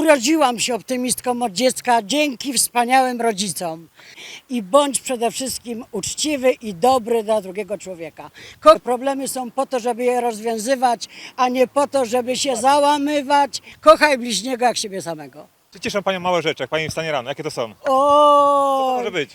urodziłam się optymistką od dziecka dzięki wspaniałym rodzicom. I bądź przede wszystkim uczciwy i dobry dla drugiego człowieka. Problemy są po to, żeby je rozwiązywać, a nie po to, żeby się załamywać. Kochaj bliźniego jak siebie samego. Czy cieszą Panią małe rzeczy, jak Pani wstanie rano? Jakie to są? O, to może być?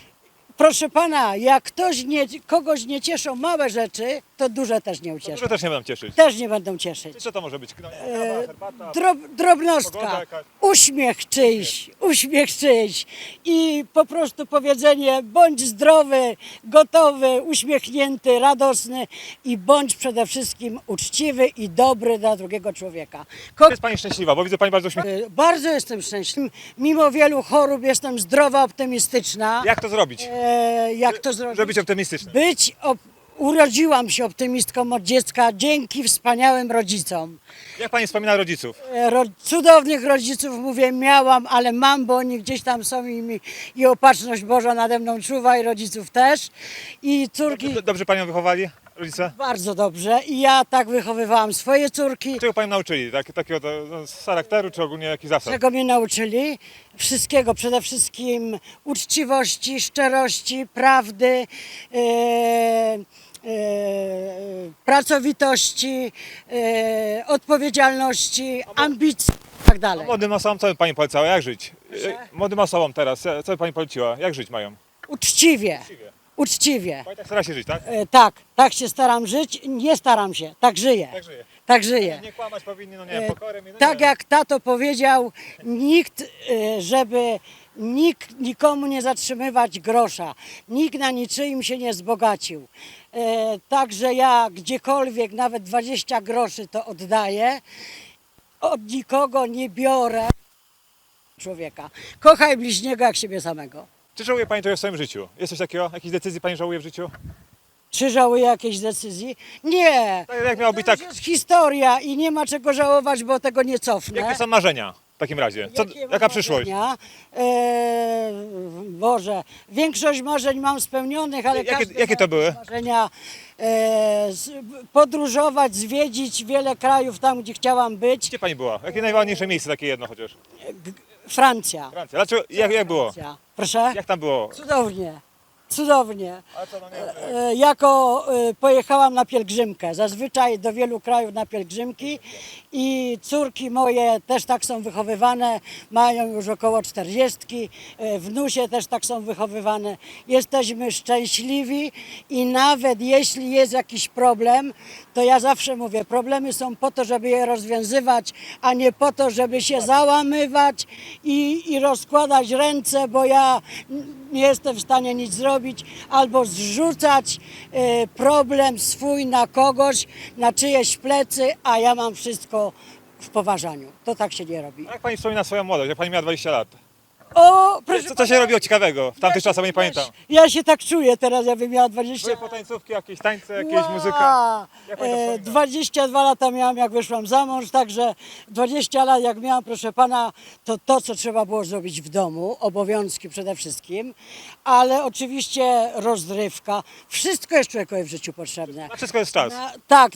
proszę pana, jak ktoś nie, kogoś nie cieszą małe rzeczy, to duże też nie To ucieszą. duże też nie będą cieszyć. Też nie będą cieszyć. Co to może być? E, kawa, herbata, Drob, Pogoda drobnostka, jakaś. uśmiech czyjś, uśmiech czyjś i po prostu powiedzenie bądź zdrowy, gotowy, uśmiechnięty, radosny i bądź przede wszystkim uczciwy i dobry dla drugiego człowieka. Ko- Jest Pani szczęśliwa, bo widzę Pani bardzo uśmiechnięta. E, Bardzo jestem szczęśliwa. Mimo wielu chorób jestem zdrowa, optymistyczna. Jak to zrobić? E, jak to zrobić? Żeby być optymistycznym. Być op- Urodziłam się optymistką od dziecka dzięki wspaniałym rodzicom. Jak Pani wspomina rodziców? E, Ro, cudownych rodziców, mówię, miałam, ale mam, bo oni gdzieś tam są i, mi, i opatrzność Boża nade mną czuwa i rodziców też. I córki D- Dobrze Panią wychowali rodzice? bardzo dobrze. I ja tak wychowywałam swoje córki. Czego Panią nauczyli? Tak, takiego no, z charakteru, czy ogólnie jakichś zasad? Czego mnie nauczyli? Wszystkiego, przede wszystkim uczciwości, szczerości, prawdy, e, pracowitości, e, odpowiedzialności, ambicji i tak dalej. Młodym osobom co by Pani polecała? Jak żyć? E, Młodym osobom teraz, co by Pani poleciła? Jak żyć mają? Uczciwie, Uczciwie. uczciwie. Pani tak stara się żyć, tak? E, Tak, tak się staram żyć. Nie staram się, tak żyję. Tak żyje. Tak żyję. Nie kłamać powinni, no nie, E, pokorę mi, no Tak nie. jak tato powiedział, nikt, e, żeby nikt nikomu nie zatrzymywać grosza, nikt na niczyim się nie wzbogacił. E, Także ja gdziekolwiek nawet 20 groszy to oddaję, od nikogo nie biorę człowieka. Kochaj bliźniego jak siebie samego. Czy żałuje Pani czegoś w swoim życiu? Jest coś takiego? Jakiejś decyzji Pani żałuje w życiu? Czy żałuję jakiejś decyzji? Nie. Tak jak miało być To tak. już jest historia i nie ma czego żałować, bo tego nie cofnę. Jakie są marzenia w takim razie? Co, Jakie mam jaka przyszłość? marzenia? E, Boże, większość marzeń mam spełnionych, ale Jakie- każdy jakie ma to były? marzenia e, z, podróżować, zwiedzić wiele krajów tam, gdzie chciałam być. Gdzie Pani była? Jakie najładniejsze miejsce, takie jedno chociaż? Francja. Francja. Dlaczego, jak, jak było? Francja. Proszę? Jak tam było? Cudownie. Cudownie. A co, nie, E, Jako e, pojechałam na pielgrzymkę, zazwyczaj do wielu krajów na pielgrzymki i córki moje też tak są wychowywane, mają już około 40, e, wnusie też tak są wychowywane. Jesteśmy szczęśliwi i nawet jeśli jest jakiś problem, to ja zawsze mówię, problemy są po to, żeby je rozwiązywać, a nie po to, żeby się załamywać i, i rozkładać ręce, bo ja nie jestem w stanie nic zrobić, albo zrzucać e, problem swój na kogoś, na czyjeś plecy, a ja mam wszystko w poważaniu. To tak się nie robi. A Jak Pani wspomina swoją młodość, jak Pani miała 20 lat? O, proszę Co, co się robiło ciekawego w tamtych czasach, nie pamiętam? Ja się tak czuję teraz, jakbym miała 20 Były potańcówki, jakieś tańce, jakieś Ła! muzyka. Jak pani to E, wspomina? 22 lata miałam, jak wyszłam za mąż, także 20 lat, jak miałam, proszę pana, to to, co trzeba było zrobić w domu, obowiązki przede wszystkim, ale oczywiście rozrywka, wszystko jest człowiekowi w życiu potrzebne. Na wszystko jest czas. Na, tak, tak.